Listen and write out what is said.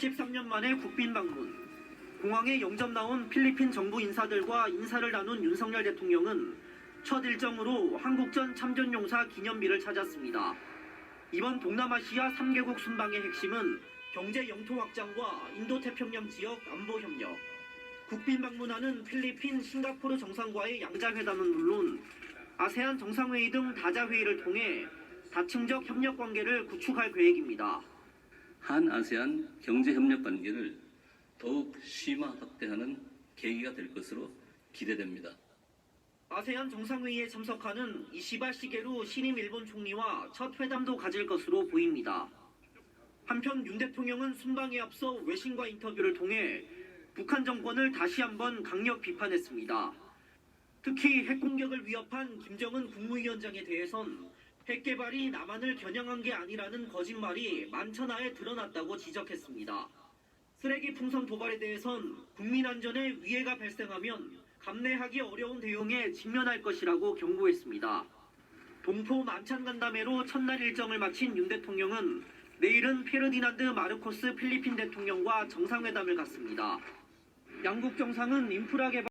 13년 만에 국빈 방문. 공항에 영접 나온 필리핀 정부 인사들과 인사를 나눈 윤석열 대통령은 첫 일정으로 한국전 참전용사 기념비를 찾았습니다. 이번 동남아시아 3개국 순방의 핵심은 경제 영토 확장과 인도태평양 지역 안보 협력. 국빈 방문하는 필리핀, 싱가포르 정상과의 양자회담은 물론 아세안 정상회의 등 다자회의를 통해 다층적 협력 관계를 구축할 계획입니다. 한 아세안 경제 협력 관계를 더욱 심화 확대하는 계기가 될 것으로 기대됩니다. 아세안 정상회의에 참석하는 이시바 시게루 신임 일본 총리와 첫 회담도 가질 것으로 보입니다. 한편 윤 대통령은 순방에 앞서 외신과 인터뷰를 통해 북한 정권을 다시 한번 강력 비판했습니다. 특히 핵 공격을 위협한 김정은 국무위원장에 대해선 핵 개발이 남한을 겨냥한 게 아니라는 거짓말이 만천하에 드러났다고 지적했습니다. 쓰레기 풍선 도발에 대해선 국민 안전에 위해가 발생하면 감내하기 어려운 대응에 직면할 것이라고 경고했습니다. 동포 만찬 간담회로 첫날 일정을 마친 윤 대통령은 내일은 페르디난드 마르코스 필리핀 대통령과 정상회담을 갖습니다. 양국 정상은 인프라 개발